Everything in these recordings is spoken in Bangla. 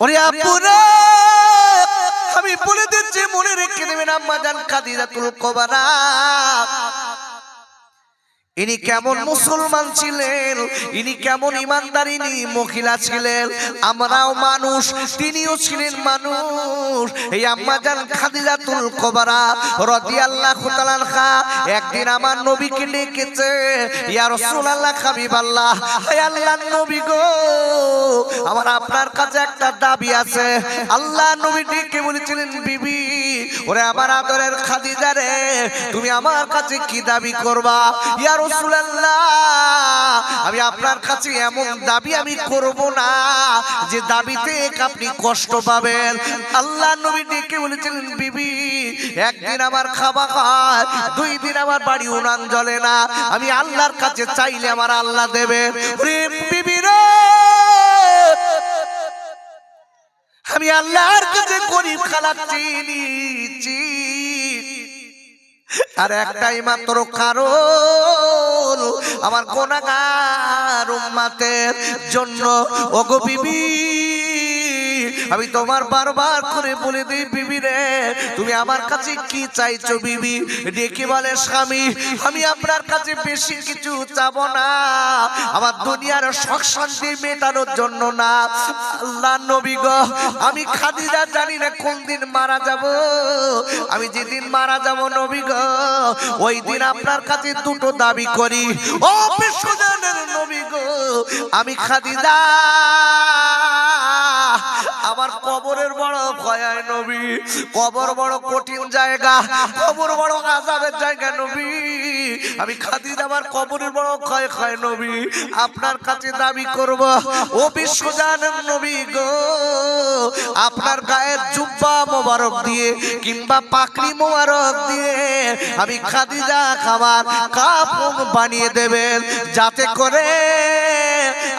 ওরে আপুরে আমি বলে দিচ্ছি মনে রেখে দেবেন আম্মা জান খাদিজাতুল কোবরা। ইনি কেমন মুসলমান ছিলেন? ইনি কেমন ইমানদারিনী মহিলা ছিলেন। আমরাও মানুষ, তিনিও ছিলেন মানুষ। এই আম্মাজান খাদিজাতুল কোবরা রাদিয়াল্লাহু তাআলা আনহা একদিন আমার নবীকে ডেকেছে। ইয়া রাসূলুল্লাহ হাবিবাল্লাহ হে আল্লাহর নবী গো। আমার আপনার কাছে একটা দাবি আছে। আল্লাহ নবী ডেকে বলেছিলেন, বিবি, ওরে আমার আদরের খাদিজা রে, তুমি আমার কাছে কি দাবি করবা? ইয়া আমি আপনার কাছে এমন দাবি আমি করব না যে দাবিতে আপনি কষ্ট পাবেন। আল্লাহ নবী ডেকে বলেছিলেন, বিবি, একদিন আমার খাওয়া খায়, দুই দিন আমার বাড়ি উনান জ্বলে না। আমি আল্লাহর কাছে চাইলে আমার আল্লাহ দেবে। আমি আল্লাহর কাছে গরিব খালাচ্ছি নিচ্ছি আর একটাই মাত্র কারণ আমার কোনাগার উম্মাতের জন্য। ওগো আমি তোমার বারবার করে বলে দিই, বিবি রে, তুমি আমার কাছে কি চাইছো, বিবি? ডেকে বলে, স্বামী, আমি আপনার কাছে বেশি কিছু চাবো না। আমার দুনিয়ার শখ শান্তি মেটানোর জন্য না। আল্লাহ নবী গো, আমি খাদিজা জানি না কোন দিন মারা যাব। আমি যেদিন মারা যাব নবী গো, ওই দিন আপনার কাছে দুটো দাবি করি। ও বিশ্বজানের নবী গো, আমি খাদিজা আমার কবরের বড় ভয় নবী, কবর বড় কঠিন জায়গা, কবর বড় আজাবের জায়গা নবী। আমি খাদিজা আমার কবরের বড় ক্ষয় ক্ষয় নবী। আপনার কাছে দাবি করব, ও বিশ্বজানের নবী গো, আপনার গায়ের জুব্বা মোবারক দিয়ে কিংবা পাকড়ি মোবারক দিয়ে আমি খাদিজা খাবার কাপড় বানিয়ে দেবেন, যাতে করে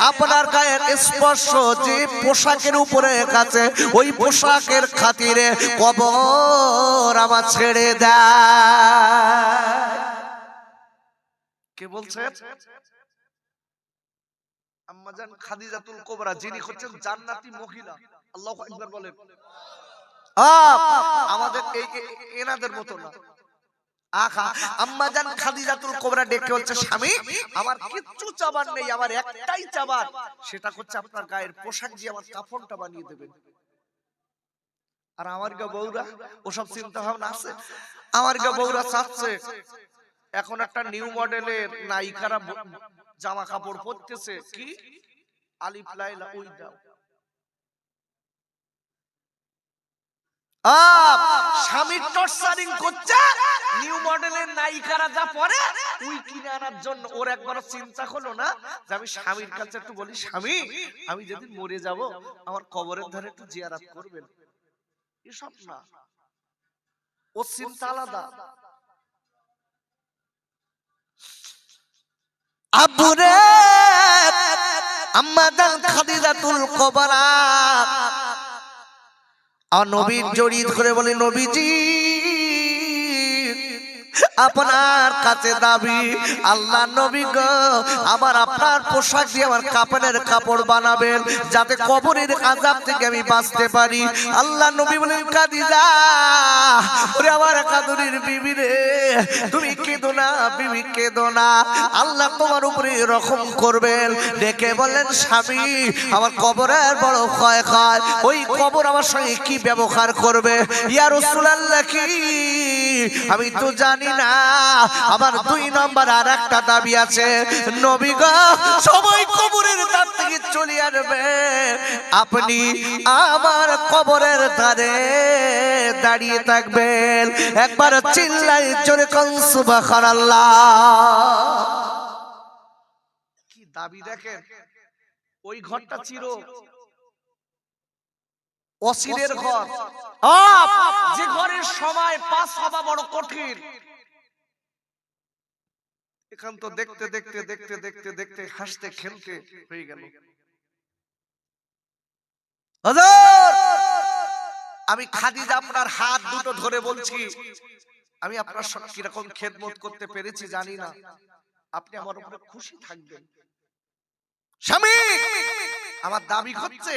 আপনার গায়ের স্পর্শ যে পোশাকের উপরে কাছে ওই পোশাকের খাতিরে কবর আমার ছেড়ে দেয়। কে বলছে? আমাদের এই- এনাদের মতো না। আখা আম্মাজান খাদিজাতুল কোবরা ডেকে হচ্ছে স্বামী, আমার কিচ্ছু চাবার নেই, আমার একটাই চাবার। সেটা হচ্ছে আপনার গায়ের পোশাক দিয়ে আমার কাফনটা বানিয়ে দেবেন। আর আমার গা বউরা, ওসব চিন্তা ভাবনা আছে? আমার গা বউরা চাচ্ছে, এখন একটা নিউ মডেলের নায়িকারা জামা কাপড় পরতেছে। কি? আলিফ লাইলা, ওই দাও। আপ, স্বামীর টর্চারিং করছে। নিউ মডেলের নায়িকারা যা পরে ওই কিনে আনার জন্য। ওর একবার চিন্তা হলো না যে আমি স্বামীর কাছে একটু বলি স্বামী আমি যেদিন মরে যাব আমার কবরের ধারে একটু জিয়ারাত করবেন। এসব না। ও চিন্তা আলাদা। আব্বুরে আম্মাদান খাদিজাতুল কুবরা। আর নবীর জড়িয়ে ধরে বলে নবীজি আপনার কাছে দাবি, আল্লাহ নবী গো আমার আপনার পোশাক দিয়ে আমার কাপড়ের কাপড় বানাবেন, যাতে কবরের আজাব থেকে আমি বাঁচতে পারি। আল্লাহ নবী বলেন, কাদিজা, ওরে আমার কাদুরির বিবি রে, তুমি কেঁদো না, বিবি কেঁদো না। আল্লাহ তোমার উপরে রকম করবেন। ডেকে বলেন স্বামী, আমার কবরের বড় ক্ষয় ক্ষয় ওই কবর আমার সঙ্গে কি ব্যবহার করবে? ইয়া আল্লাহ কি? আমি তো জানি না। আমার দুই নম্বর আর একটা দাবি আছে। নবী গো সবাই কবরের দ্বার থেকে চলে আসবে। আপনি আমার কবরের ধারে দাঁড়িয়ে থাকবেন। একবার চিল্লাই জোরে কি দাবি দেখেন? ওই ঘরটা চির অসিলের ঘর। যে ঘরের সময় পাস হওয়া বড় কঠিন। এখান তো দেখতে দেখতে দেখতে দেখতে দেখতে হাসতে খেলতে হয়ে গেল। আমি খাদিজা আপনার হাত দুটো ধরে বলছি। আমি আপনার সঙ্গে কীরকম খেদমত করতে পেরেছি জানি না। আপনি আমার উপরে খুশি থাকবেন। স্বামী! আমার দাবি হচ্ছে,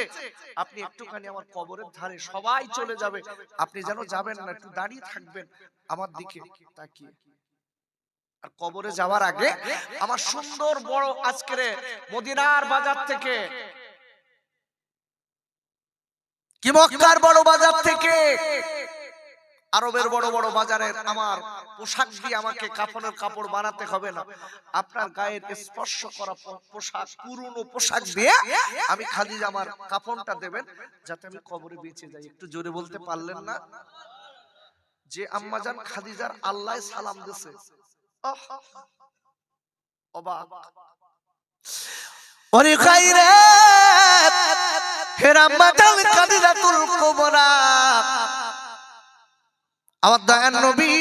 আপনি একটুখানি আমার কবরের ধারে সবাই চলে যাবে। আপনি যেন যাবেন না, একটু দাঁড়িয়ে থাকবেন। আমার দিকে তাকিয়ে। আর কবরে যাওয়ার আগে আমার সুন্দর বড় আজকের মদিনার বাজার থেকে কি মক্কার বড় বাজার থেকে আরবের বড় বড় বাজারের আমার পোশাক দিয়ে আমাকে কাপড়ের কাপড় বানাতে হবে না। আপনার গায়ের স্পর্শ করা পোশাক পুরনো পোশাক দিয়ে আমি খালি আমার কাপড়টা দেবেন যাতে আমি কবরে বেঁচে যাই। একটু জোরে বলতে পারলেন না? যে আম্মাজান খাদিজার আল্লাহ সালাম দিছে! অবাক। ওরে খাইরে হেরা মাতাল কাদিরাতুল কুবরা। আমার দয়ান নবী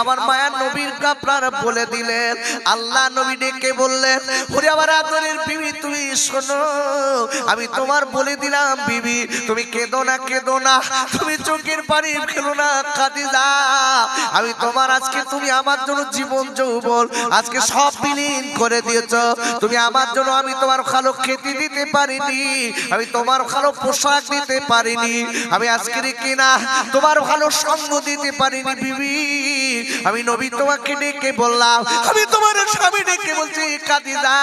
আমার মায়ার নবীর আপনারা বলে দিলেন। আল্লাহ নবী ডেকে বললেন, ওরে আমার আদরের বিবি, তুমি শোনো, আমি তোমার বলে দিলাম, বিবি, তুমি কেঁদো না কেঁদো না, তুমি চোখের পানি ফেলো না কাঁদি আমি তোমার আজকে তুমি আমার জন্য জীবন যৌবন, আজকে সব বিলীন করে দিয়েছ। তুমি আমার জন্য আমি তোমার খালো খেতে দিতে পারিনি, আমি তোমার ভালো পোশাক দিতে পারিনি, আমি আজকের কিনা তোমার ভালো সঙ্গ দিতে পারিনি, বিবি। আমি নবী তোমাকে ডেকে বললাম, আমি তোমার স্বামী ডেকে বলছি কাদিদা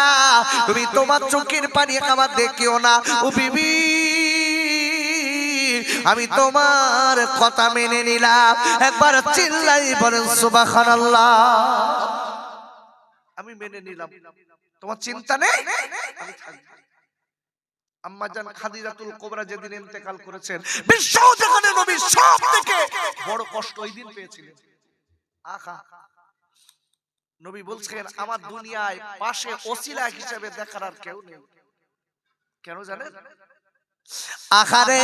তুমি তোমার চোখের পানি আমার দেখিও না। ও বিবি, আমি তোমার কথা মেনে নিলাম। একবার চিল্লাই বলেন, সুবহানাল্লাহ। আমি মেনে নিলাম। তোমার চিন্তা নেই। আম্মাজান খাদিজাতুল কোবরা যেদিন ইন্তেকাল করেছেন, বিশ্ব যেখানে নবী সব থেকে বড় কষ্ট ওই দিন পেয়েছিলেন। আহা। নবী বলছেন আমার দুনিয়ায় পাশে ওসিলা হিসেবে দেখার আর কেউ নেই। কেন জানেন? আখারে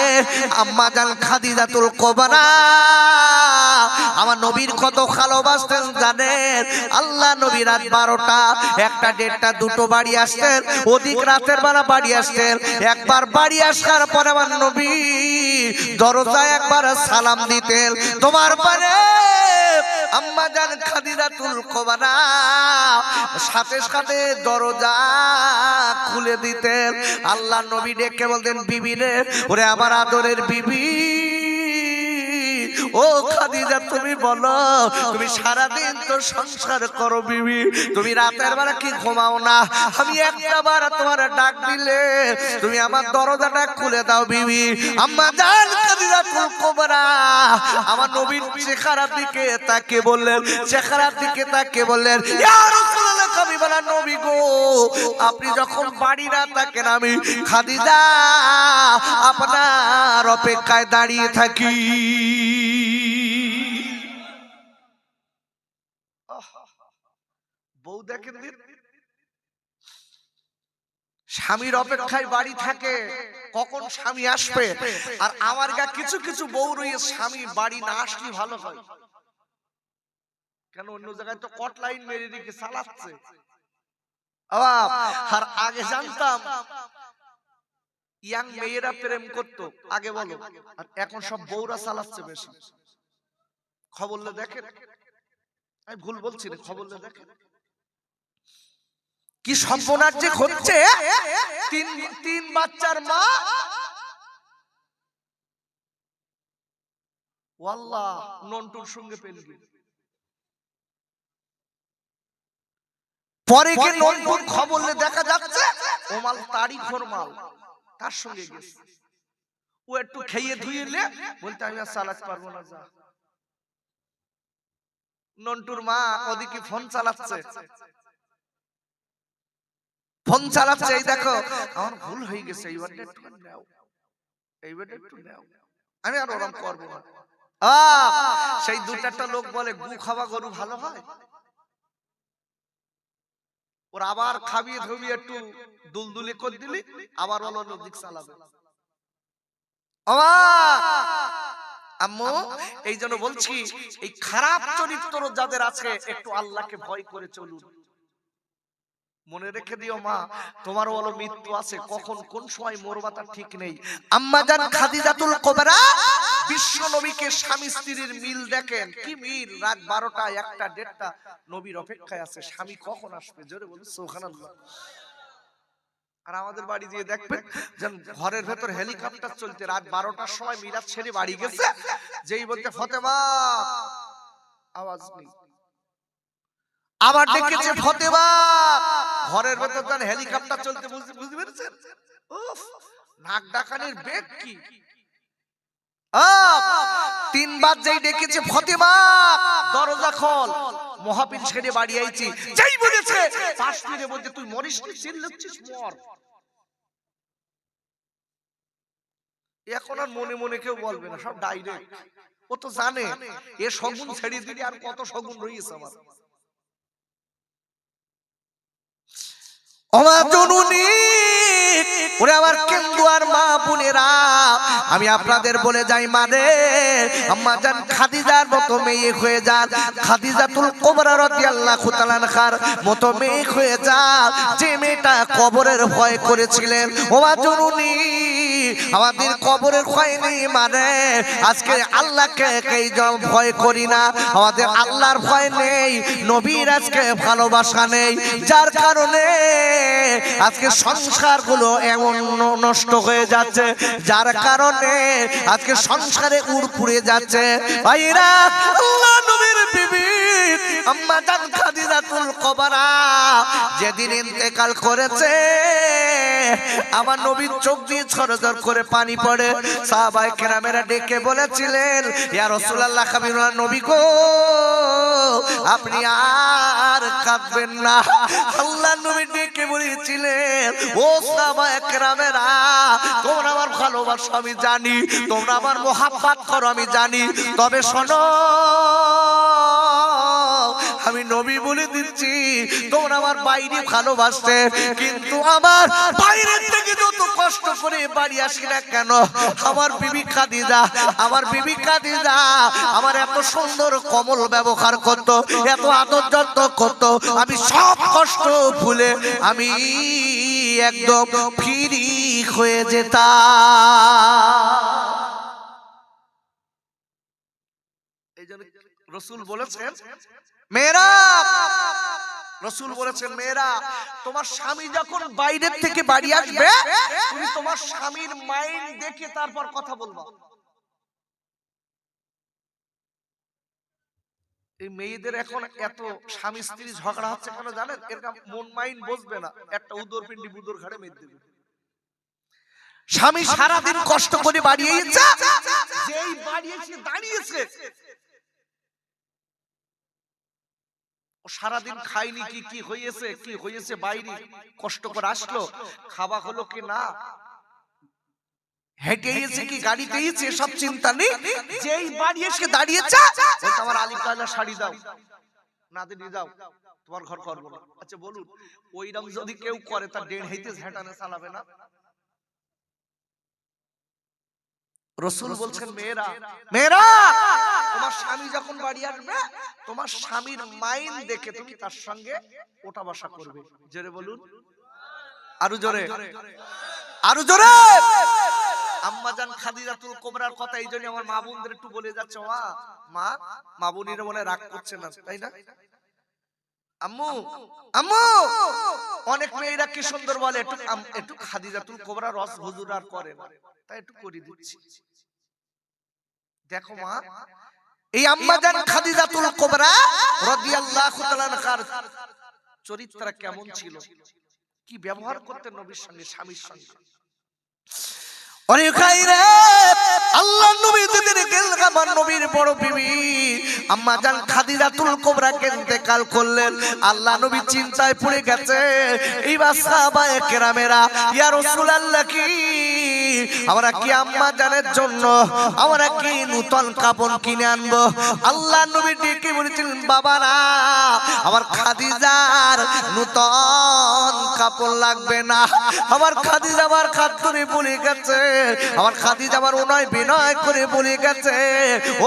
আম্মাজান খাদিজাতুল কোবরা। আমার নবীর কত ভালোবাসতেন জানেন? আল্লাহ নবী রাত বারোটা একটা দেড়টা দুটো বাড়ি আসতেন অধিক রাতের বেলা বাড়ি আসতেন। একবার বাড়ি আসার পরে আমার নবী দরজায় একবার সালাম দিতেন তোমার পরে আম্মা জান খাদিজাতুল কোবরা সাথে সাথে দরজা খুলে দিতেন। আল্লাহ নবী ডেকে বলতেন, বিবি রে, ওরে আমার আদরের বিবি। ও খাদিজা, তুমি বলো, তুমি সারাদিন তো সংসার করো বিবি, তুমি রাতের বেলা কি ঘুমাও না? আমি একটা বার তোমার ডাক দিলে, তুমি আমার দরজাটা খুলে দাও বিবি। আম্মা জান খাদিজা তুল কোবরা। আমার নবীর চেহারার দিকে তাকে বললেন, চেহারার দিকে তাকে বললেন, ইয়া রাসূলুল্লাহ কবি বলা নবী গো, আপনি যখন বাড়ি না থাকেন, আমি খাদিজা, আপনার অপেক্ষায় দাঁড়িয়ে থাকি। দেখেন দিন স্বামীর অপেক্ষায় বাড়ি থাকে কখন স্বামী আসবে? আর আমার গা কিছু কিছু বউ রয়ে স্বামী বাড়ি না আসলে ভালো হয়। কেন অন্য জায়গায় তো কট লাইন মেরে রেখে চালাচ্ছে। আর আগে জানতাম ইয়াং মেয়েরা প্রেম করতো আগে বলো। আর এখন সব বউরা চালাচ্ছে বেশি। খবরলে দেখেন। আমি ভুল বলছি খবরলে দেখেন। কি সম্পনার যে হচ্ছে তিন তিন বাচ্চার মা? ওয়াল্লাহ নন্টুর সঙ্গে পেলবি পরে কি নন্টুর খবরলে দেখা যাচ্ছে ও মাল তারই ঘর মাল। তার সঙ্গে গেছে। ও একটু খেয়ে ধুয়ে ধুইলে বলতে আমি আর চালাতে পারব না যা। নন্টুর মা ওদিকে ফোন চালাচ্ছে। ফোন চালাচ্ছে এই দেখো। আমার ভুল হয়ে গেছে এইবার একটু নাও। এইবার একটু নাও। আমি আর ওরম করব না। সেই দু চারটা লোক বলে গু খাওয়া গরু ভালো হয়? ওর আবার খাবিয়ে ধবিয়ে একটু দুলদুলি করে দিলি আবার বলো চালাবে! আম্মু! এই জন্য বলছি এই খারাপ চরিত্র যাদের আছে একটু আল্লাহকে ভয় করে চলুন। মনে রেখে দিও মা তোমার বলো মৃত্যু আছে কখন কোন সময় মরবা তার ঠিক নেই। আম্মা জান খাদিজাতুল কোবরা বিশ্ব নবীকে স্বামী স্ত্রীর মিল দেখেন। কি মিল? রাত বারোটা একটা দেড়টা নবীর অপেক্ষায় আছে। স্বামী কখন আসবে? জোরে বলুন সুবহানাল্লাহ। আর আমাদের বাড়ি দিয়ে দেখবেন যেন ঘরের ভেতর হেলিকপ্টার চলতে রাত বারোটার সময় মিরাজ ছেড়ে বাড়ি গেছে। যেই বলতে ফতেমা আওয়াজ নেই। আবার ডেকেছে ফতেমা। ঘরের ভেতর যেন হেলিকপ্টার চলতে বুঝতে বুঝতে পেরেছেন। উফ, নাক ডাকানির বেগ কি? তিনবার যেই ডেকেছে ফতেমা দরজা খোল। মহাপীর ছেড়ে বাড়ি আইছি। যেই বলেছে পাশ ফিরে বলতে তুই মরিস নি চিল্লাচ্ছিস মর। এখন আর মনে মনে কেউ বলবে না সব ডাইরেক্ট। ও তো জানে এ শগুন ছেড়ে দিলে আর কত শগুন রয়েছে আমার। আর মা আমি আপনাদের বলে যাই মানে আম্মা জান খাদিজার মতো মেয়ে হয়ে যান খাদিজাতুল কোবরা রাদিয়াল্লাহু তাআলা খার মতো মেয়ে হয়ে যান যে মেয়েটা কবরের ভয় করেছিলেন। ওমা জননী আমাদের কবরের ভয় নেই মানে। আজকে আল্লাহকে কেই জন ভয় করি না। আমাদের আল্লাহর ভয় নেই, নবীর আজকে ভালোবাসা নেই। যার কারণে আজকে সংসারগুলো এমন নষ্ট হয়ে যাচ্ছে। যার কারণে আজকে সংসারে উড় পুড়ে যাচ্ছে। ভাইরা, আল্লাহ নবীর বিবি আম্মা খাদিজাতুল কবরা যেদিন ইন্তেকাল করেছে, আমার নবীর চোখ দিয়ে ছরঝর করে পানি পড়ে। সাহাবায়ে কেরামেরা ডেকে বলেছিলেন, ইয়া রাসূলুল্লাহ কাবিরুল্লাহ নবী গো, আপনি আর কাঁদবেন না। আল্লাহ নবী ডেকে বলেছিলেন, ও সাহাবায়ে কেরামেরা, তোমরা আমার ভালোবাসা, আমি জানি। তোমরা আমার মোহাব্বত করো, আমি জানি। তবে শোনো নবী বলে দিচ্ছি, তোমরা আমার বাইরে ভালোবাসতে, কিন্তু আমার বাইরের থেকে যত কষ্ট করে বাড়ি আসি না কেন, আমার বিবি খাদিজা, আমার বিবি খাদিজা, আমার এত সুন্দর কমল ব্যবহার করত, এত আদর যত্ন করত, আমি সব কষ্ট ভুলে আমি একদম ফিরি হয়ে যেতাম। এই জন্য রসুল বলেছেন মেয়েরা, রসুল বলেছেন, মেয়েরা, তোমার স্বামী যখন বাইরের থেকে বাড়ি আসবে, তুমি তোমার স্বামীর মাইন্ড দেখে তারপর কথা বলবা। এই মেয়েদের এখন এত স্বামী স্ত্রী ঝগড়া হচ্ছে কেন জানেন? এরকম মন মাইন্ড বসবে না। একটা উদর পিন্ডি বুদর ঘাড়ে মেয়ে দেবে। স্বামী সারাদিন কষ্ট করে বাড়িয়েছে যেই বাড়িয়েছে দাঁড়িয়েছে ও সারাদিন খাইনি কি কি হয়েছে কি হয়েছে বাইরে? কষ্ট করে আসলো? খাওয়া হলো কি না? হেঁটে এসে কি গাড়িতে এসে সব চিন্তা নেই? যেই বাড়ি এসে দাঁড়িয়েছে আমার আলিফ শাড়ি দাও। না দাও। তোমার ঘর করব না আচ্ছা বলুন ওইরকম যদি কেউ করে তার দেড় হইতে ঝেঁটানে চালাবে না? রসুল বলছেন মেয়েরা মেয়েরা তোমার স্বামী যখন বাড়ি আসবে তোমার স্বামীর মাইন দেখে তুমি তার সঙ্গে ওটা বসা করবে। জোরে বলুন। আরও জোরে। আরও জোরে। আম্মাজান খাদিজাতুল কোবরার কথা এই জন্য আমার মা বোনদের একটু বলে যাচ্ছে মা মা মা বোনিরা মনে রাগ করছে না তাই না? আম্মু আম্মু অনেক মেয়েরা কি সুন্দর বলে একটু একটু খাদিজাতুল কোবরা রস হুজুর আর করে না। তাই একটু করে দিচ্ছি। দেখো মা এই আম্মাজান খাদিজাতুল কোবরা রাদিয়াল্লাহু তাআলা আনহার চরিত্র কেমন ছিল? কি ব্যবহার করতেন নবীর সঙ্গে স্বামীর সঙ্গে? অনেক খাইরে! আল্লাহ নবী যেদিন গেলেন আমার নবীর বড় বিবি, আম্মা জান খাদিজাতুল কোবরা কাল করলেন। আল্লাহ নবী চিন্তায় পড়ে গেছে। এইবার সাহাবায়ে কেরামেরা, ইয়া রাসূলুল্লাহ, কি আমরা কি আম্মা জানের জন্য? আমরা কি নূতন কাপড় কিনে আনব? আল্লাহ নবী ডেকে বলেছিলেন, বাবারা, আমার খাদিজার নূতন কাপড় লাগবে না। আমার খাদিজা আমার খাদ্যরে বলে গেছে। আমার খাদিজা আমার উনয় বিনয় করে বলে গেছে।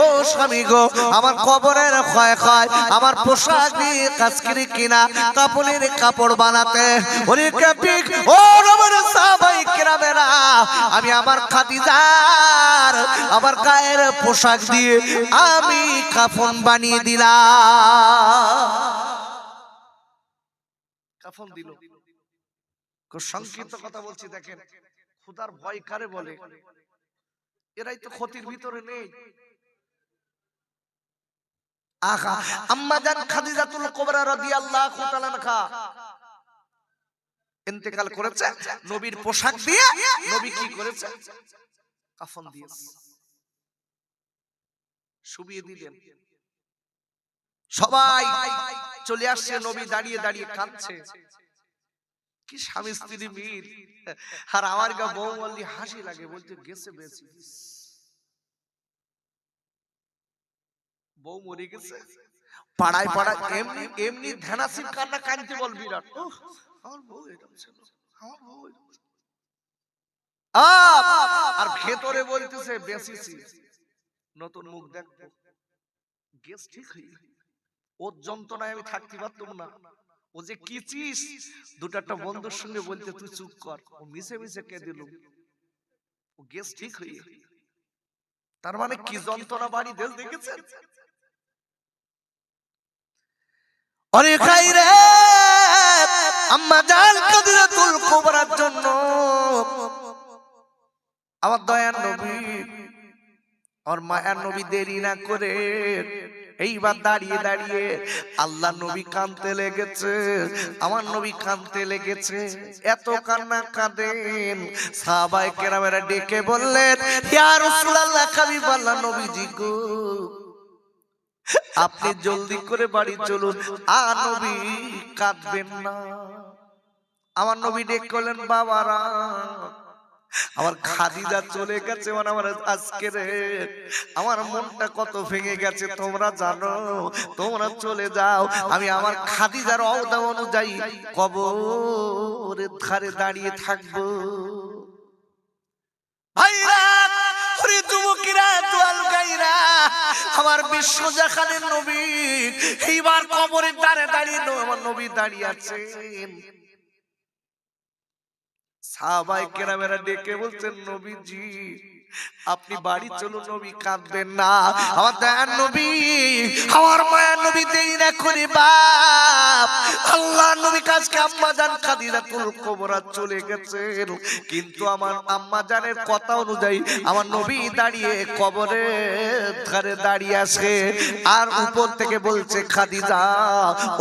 ও স্বামী গো, আমার কবরের ক্ষয় ক্ষয়, আমার পোশাক দিয়ে কাজকিরি কিনা, কাপড়ের কাপড় বানাতে। ওরে কাপিক, ও রবর সাহাবাই কেরামেরা আমি আমার খাদিজার, আমার গায়ের পোশাক দিয়ে আমি কাফন বানিয়ে দিলাম। কাফন দিল। সংক্ষিপ্ত কথা বলছি, দেখেন। খুদার ভয় কারে বলে? এরাই তো ক্ষতির ভিতরে নেই। আহা, আম্মা জান খাদিজাতুল কুবরা রাদিয়াল্লাহু তাআলা ইন্তেকাল করেছে? নবীর পোশাক দিয়ে নবী কি করেছে? কাফন দিয়েছে। শুবিয়ে দিলেন। সবাই চলে আসছে নবী দাঁড়িয়ে দাঁড়িয়ে কাঁদছে। কি স্বামী স্ত্রী মিল আর আমার গা বউ বললি হাসি লাগে বলতে গেছে বেশি। বউ মরে গেছে। পাড়ায় পাড়ায় এমনি এমনি ধ্যানাসির কান্না কানতে বল বিরাট। আমার বউ এরকম ছিল আমার বউ এরকম আর ভেতরে বলতেছে বেশিছি নতুন মুখ দেখব। গেস ঠিক হয়ে ওর যন্ত্রণায় আমি থাকতে পারতাম না। ও যে কিচিস দুটো একটা বন্ধুর সঙ্গে বলতে তুই চুপ কর। ও মিশে মিশে কে দিল। ও গেস ঠিক হয়ে তার মানে কি যন্ত্রণা বাড়ি দেশ দেখেছেন? অরে খাইরে আম্মা জান কাদিরাতুল কুবরার জন্য। আমার দয়ার নবী, আমার মায়ার নবী দেরি না করে এইবার দাঁড়িয়ে দাঁড়িয়ে আল্লাহ নবী কানতে লেগেছে, আমার নবী কানতে লেগেছে, এত কান্না কাঁদেন। সাহাবাই কেরামেরা ডেকে বললেন, ইয়া রাসূলুল্লাহ হাবিব আল্লাহ নবীজি গো আপনি জলদি করে বাড়ি চলুন। আ নবী কাঁদবেন না। আমার নবী ডেকে করলেন বাবারা, আমার খাদিজা চলে গেছে মানে আমার আজকে রে, আমার মনটা কত ভেঙে গেছে, তোমরা জানো, তোমরা চলে যাও। আমি আমার খাদিজার অবদা অনুযায়ী কবরের ধারে দাঁড়িয়ে থাকব। ভাইরা যুবকেরা দোয়াল গাইরা আমার বিশ্ব যেখানে নবী এইবার কবরের দ্বারে দাঁড়িয়ে আমার নবী দাঁড়িয়ে আছেন। সাহাবাই কেরামেরা ডেকে বলছেন নবীজি আপনি বাড়ি চলুন নবী কাঁদবেন না। আমার দয়ার নবী আমার মায়ের নবী দেরি না করে বাপ। আল্লাহ নবী কাজকে আম্মা জান খাদিজাতুল কুবরা চলে গেছেন। কিন্তু আমার আম্মা জানের কথা অনুযায়ী আমার নবী দাঁড়িয়ে কবরে ধারে দাঁড়িয়ে আসে আর উপর থেকে বলছে খাদিজা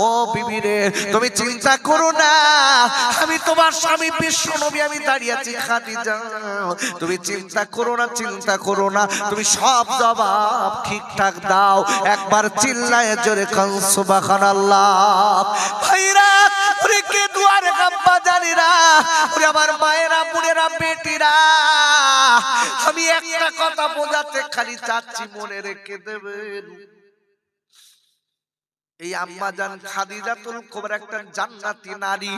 ও বিবি রে তুমি চিন্তা করো না। আমি তোমার স্বামী বিশ্ব নবী আমি দাঁড়িয়ে আছি খাদিজা। তুমি চিন্তা করো না, চিন্তা করো না। তুমি সব জবাব ঠিকঠাক দাও। একবার চিল্লায় জোরে কান, সুবহানাল্লাহ। ভাইরা, ওরে কে দুয়ারে কাব্বা জানিরা ওরে আমার মায়েরা বুড়েরা বেটিরা। আমি একটা কথা বোঝাতে খালি চাচ্ছি, মনে রেখে দেবেন। এই আম্মা জান খাদিজাতুল কুবরা একটা জান্নাতি নারী।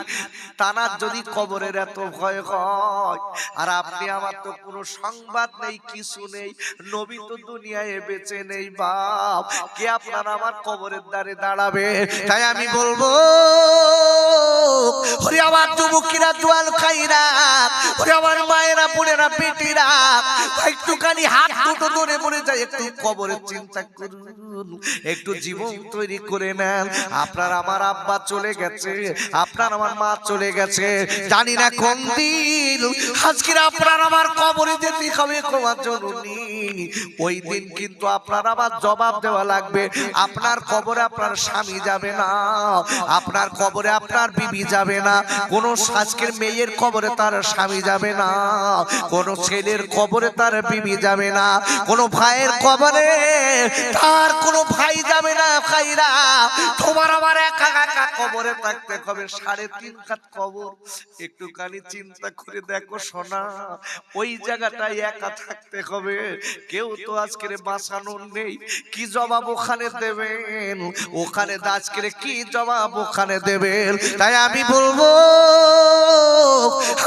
তানার যদি কবরের এত ভয় হয়, আর আপনি আমার তো কোনো সংবাদ নেই, কিছু নেই, নবী তো দুনিয়ায় বেঁচে নেই বাপ। কে আপনার আমার কবরের দ্বারে দাঁড়াবে? তাই আমি বলব, ওরে আমার যুবকিরা, জোয়াল খাইরা, ওরে আমার মায়েরা, বোনেরা, বেটিরা, একটুখানি হাত দুটো ধরে মরে যায়, একটু কবরের চিন্তা করুন, একটু জীবন তৈরি করে নেন। আপনার আমার আব্বা চলে গেছে, আপনার আমার মা চলে গেছে। জানি না কোন দিন আজকে আপনার আমার কবরে যেতে হবে তোমার জরুরি। ওই দিন কিন্তু আপনার আবার জবাব দেওয়া লাগবে। আপনার কবরে আপনার স্বামী যাবে না, আপনার কবরে আপনার বিবি যাবে না। কোন আজকের মেয়ের কবরে তার স্বামী যাবে না, কোন ছেলের কবরে তার বিবি যাবে না, কোন ভাইয়ের কবরে তার কোন ভাই যাবে না ভাইরা তোমার আমার একা একা কবরে থাকতে হবে, সাড়ে তিন কাত কবর। একটুখানি চিন্তা করে দেখো সোনা, ওই জায়গাটায় একা থাকতে হবে। কেউ তো আজকের বাঁচানো নেই, কি জবাব ওখানে দেবেন? ওখানে আজকের কি জবাব ওখানে দেবেন? তাই আমি বলব,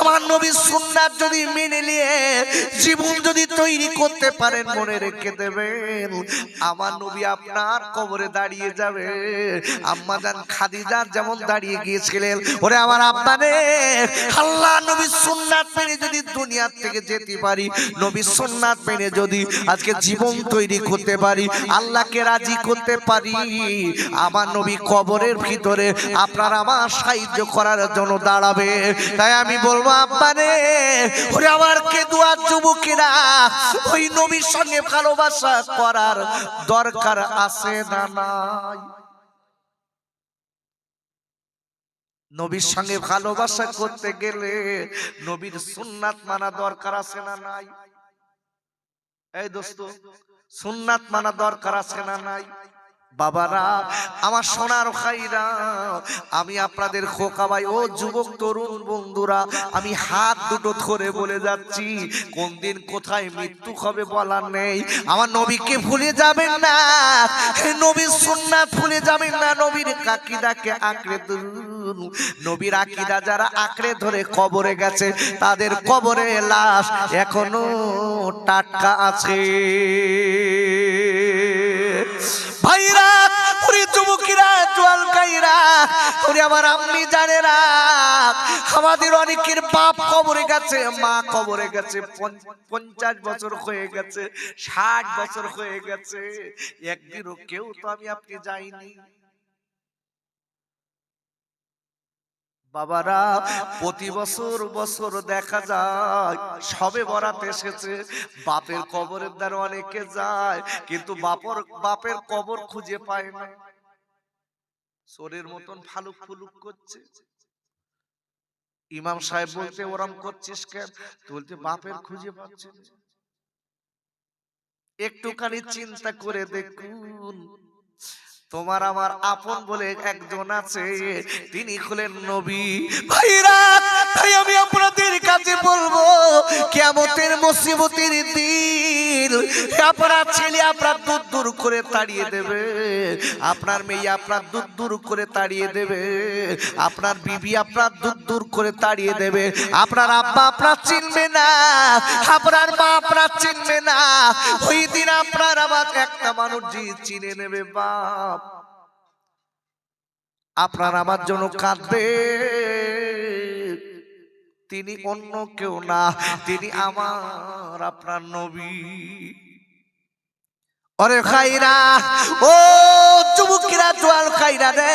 আমার নবী সুন্নাত যদি মেনে নিয়ে জীবন যদি তৈরি করতে পারেন, মনে রেখে দেবেন। আমার নবী আপনার কবরে দাঁড়িয়ে যাবে আম্মা খাদিজার যেমন দাঁড়িয়ে গিয়েছিলেন, ওরে আমার আব্বারে, আল্লাহ নবী সুন্নাত মেনে যদি দুনিয়ার থেকে যেতে পারি, নবী সুন্নাত মেনে যদি আজকে জীবন তৈরি করতে পারি, আল্লাহকে রাজি করতে পারি, আমার নবী কবরের ভিতরে আপনার আমার সাহায্য করার জন্য দাঁড়াবে। তাই আমি বলব, আব্বারে, ওরে আমার কে দুয়ার যুবকেরা, ওই নবীর সঙ্গে ভালোবাসা করার দরকার আছে না নাই? নবীর সঙ্গে ভালোবাসা করতে গেলে নবীর সুন্নাত মানা দরকার আছে না নাই? এই দোস্ত সুন্নাত মানা দরকার আছে না নাই? বাবারা, আমার সোনার ভাইরা আমি আপনাদের খোকা ভাই, ও যুবক তরুণ বন্ধুরা, আমি হাত দুটো ধরে বলে যাচ্ছি, কোন দিন কোথায় মৃত্যু হবে বলার নেই। আমার নবীকে ভুলে যাবেন না। নবীর সুন্নাত ভুলে যাবেন না, নবীর কাকিদাকে আঁকড়ে ধরুন। নবীর আকিদা যারা আঁকড়ে ধরে কবরে গেছে, তাদের কবরে লাশ এখনও টাটকা আছে। ভাইরা, ওরে যুবকিরা জোয়াল কাইরা ওরে আমার আম্মি জানেরা, আমাদের অনেকের বাপ কবরে গেছে, মা কবরে গেছে পঞ্চ- পঞ্চাশ বছর হয়ে গেছে, ষাট বছর হয়ে গেছে, একদিনও কেউ তো আমি আপনি যাইনি। বাবারা, প্রতি বছর বছর দেখা যায়, সবে বরাত এসেছে, বাপের কবরের দ্বারা অনেকে যায়, কিন্তু বাপর, বাপের কবর খুঁজে পায় না। চোরের মতন ফালুক ফুলুক করছে। ইমাম সাহেব বলতে ওরম করছিস কেন? বলতে বাপের খুঁজে পাচ্ছে একটুখানি চিন্তা করে দেখুন তোমার আমার আপন বলে একজন আছে। তিনি হলেন নবী। ভাইরা, তাই আমি আপনাদের কাছে বলব কেমতের মুসিবতের দিন, আপনার ছেলে, আপনার দূর করে তাড়িয়ে দেবে। আপনার মেয়ে আপনার দূর দূর করে তাড়িয়ে দেবে। আপনার বিবি আপনার দূর দূর করে তাড়িয়ে দেবে। আপনার আব্বা আপনার চিনবে না। আপনার মা আপনার চিনবে না। ওই দিন আপনার আবার একটা মানুষ চিনে নেবে, বাপ। আপনার আমার জন্য কাঁদবে। তিনি অন্য কেউ না। তিনি আমার আপনার নবী। অরে খাইরা, ও যুবকিরা জোয়াল খাইরা রে,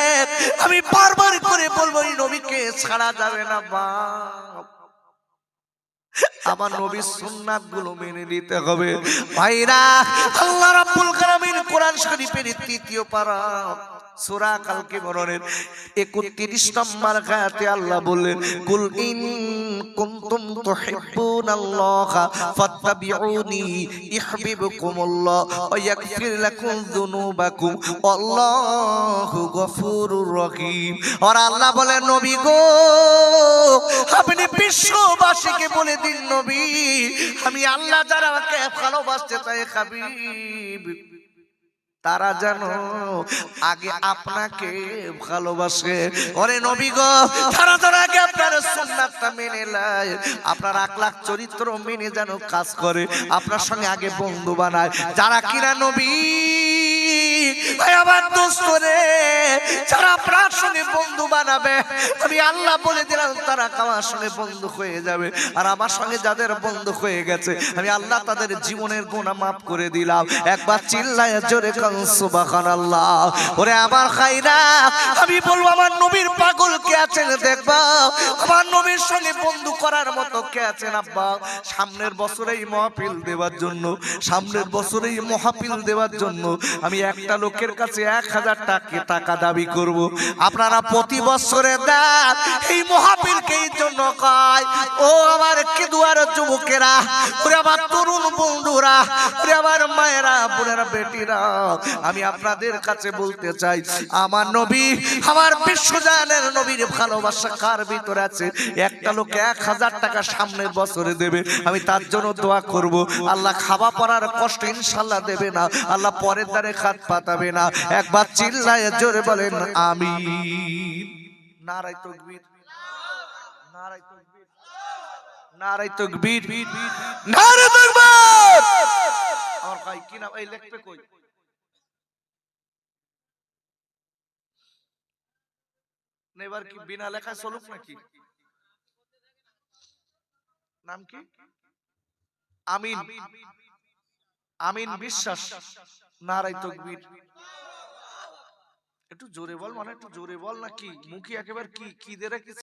আমি বারবার করে বলব, এই নবীকে ছাড়া যাবে না বাপ। আমার নবীর সুন্নাতগুলো মেনে নিতে হবে। ভাইরা, আল্লাহ রাব্বুল কালামিন কোরআন শরীফের তৃতীয় পারা সূরা কালকে বরণের 31 নম্বর আয়াতে আল্লাহ বললেন, কুল ইন কুনতুম তুহিব্বুনাল্লাহ ফাত্তাবিউনি ইউহিব্বুকুমুল্লাহ ওয়া ইয়াগফির লাকুম যুনুবাকুম আল্লাহু গফুরুর রহিম। আর আল্লাহ বলেন, নবী গো, আপনি বিশ্ববাসীকে বলে দিন নবী, আমি আল্লাহ যারা আমাকে ভালোবাসতে চাই, হাবিব। তারা যেন আগে আপনাকে ভালোবাসে। ওরে নবী গো, তারা যেন আগে আপনার সুন্নাতটা মেনে নেয়। আপনার আকলাক চরিত্র মেনে যেন কাজ করে, আপনার সঙ্গে আগে বন্ধু বানায়। যারা কিনা নবী আমার দোস্ত রে, যারা বন্ধু বানাবে। আমি আল্লাহ বলে দিলাম, তারা আমার সঙ্গে বন্ধু হয়ে যাবে। আর আমার সঙ্গে যাদের বন্ধু হয়ে গেছে, আমি আল্লাহ তাদের জীবনের গুণা মাফ করে দিলাম। একবার চিল্লায় জোরে কান, সুবহানাল্লাহ। ওরে আমার খাইরা, আমি বলব, আমার নবীর পাগল কে আছেন দেখবা? আমার নবীর সঙ্গে বন্ধু করার মতো কে আছেন আব্বা? সামনের বছরেই মহাপিল দেওয়ার জন্য, সামনের বছরেই মহাপিল দেওয়ার জন্য, আমি একটা লোকের কাছে এক হাজার টাকা টাকা দাবি করব। আপনারা প্রতি বছরে দেন এই মহাপিলকে এই জন্য কয়, ও আমার কে দুয়ার যুবকেরা, ওরে আমার তরুণ বন্ধুরা, ওরে আমার মায়েরা, বোনেরা, বেটিরা, আমি আপনাদের কাছে বলতে চাই, আমার নবী, আমার বিশ্বজানের নবীর ভালোবাসা কার ভিতরে আছে? একটা লোক এক হাজার টাকা সামনের বছরে দেবে, আমি তার জন্য দোয়া করব। আল্লাহ খাওয়া পড়ার কষ্ট ইনশাল্লাহ দেবে না, আল্লাহ পরের দ্বারে খাত পাতাবে না। একবার চিল্লায় জোরে বলেন আমি নারাই তকবীর। নারাই তকবীর। নারাই তকবীর। নারে তকবীর! আমার ভাই কি নাম? এই লেখবে কই? এবার কি বিনা লেখায় চলুক নাকি? নাম কি? আমিন। আমিন বিশ্বাস। নারাই তকবীর। একটু জোরে বল মানে একটু জোরে বল না কি মুখে একেবারে কি কি দিয়ে রাখিস